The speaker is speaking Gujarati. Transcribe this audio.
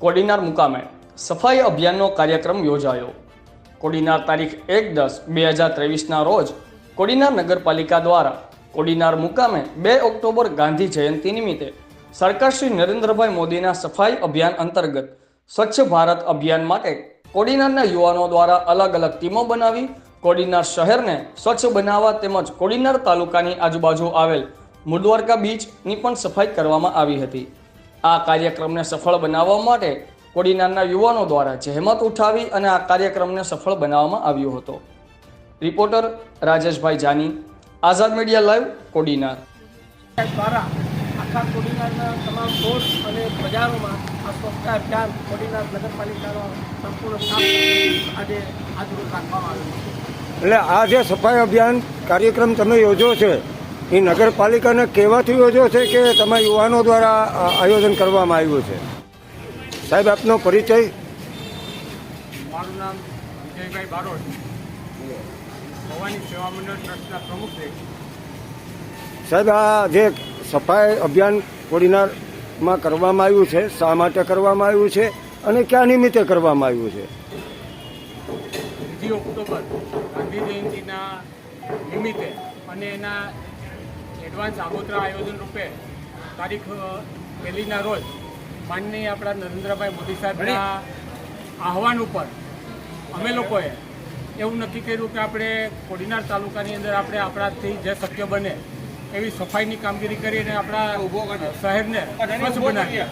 કોડીનાર મુકામે સફાઈ અભિયાનનો કાર્યક્રમ યોજાયો. કોડીનાર તારીખ એક દસ બે હજાર ત્રેવીસના રોજ કોડીનાર નગરપાલિકા દ્વારા કોડીનાર મુકામે બે ઓક્ટોબર ગાંધી જયંતિ નિમિત્તે સરકાર શ્રી નરેન્દ્રભાઈ મોદીના સફાઈ અભિયાન અંતર્ગત સ્વચ્છ ભારત અભિયાન માટે કોડીનારના યુવાનો દ્વારા અલગ અલગ ટીમો બનાવી કોડીનાર શહેરને સ્વચ્છ બનાવવા તેમજ કોડીનાર તાલુકાની આજુબાજુ આવેલ મુડવારકા બીચની પણ સફાઈ કરવામાં આવી હતી. આ કાર્યક્રમને સફળ બનાવવા માટે કોડીનારના યુવાનો દ્વારા જહેમત ઉઠાવી અને આ કાર્યક્રમને સફળ બનાવવામાં આવ્યો હતો. Reporter Rajeshbhai Jani Azad media live Kodinar. દ્વારા આખા કોડીનારના તમામ કોર્સ અને બજારોમાં આ સ્વચ્છતા અભિયાન કોડીનાર નગરપાલિકાનો સંપૂર્ણ આજે આજરોજ રાખવામાં આવ્યો છે. એટલે આ જે સફાઈ અભિયાન કાર્યક્રમ તમે યોજો છે એ નગરપાલિકાને કહેવાથી યોજ્યો છે કે તમે યુવાનો દ્વારા આયોજન કરવામાં આવ્યું છે. સાહેબ આપનો પરિચય? મારું નામ વિજયભાઈ બારોટ. ભવાની સેવા મંડળ ટ્રસ્ટના પ્રમુખ છે. સાહેબ આ જે સફાઈ અભિયાન કોડીનારમાં કરવામાં આવ્યું છે શા માટે કરવામાં આવ્યું છે અને ક્યાં નિમિત્તે કરવામાં આવ્યું છે? ત્રીજી ઓક્ટોબર ગાંધી જયંતિના નિમિત્તે અને એના એડવાન્સ આગોતરા આયોજન રૂપે તારીખ પહેલીના રોજ માનનીય આપણા નરેન્દ્રભાઈ મોદી સાહેબના આહવાન ઉપર અમે લોકોએ એવું નક્કી કર્યું કે આપણે કોડીનાર તાલુકાની અંદર આપણે આપણાથી જે શક્ય બને એવી સફાઈની કામગીરી કરીને આપણા શહેરને સ્વચ્છ બનાવીએ.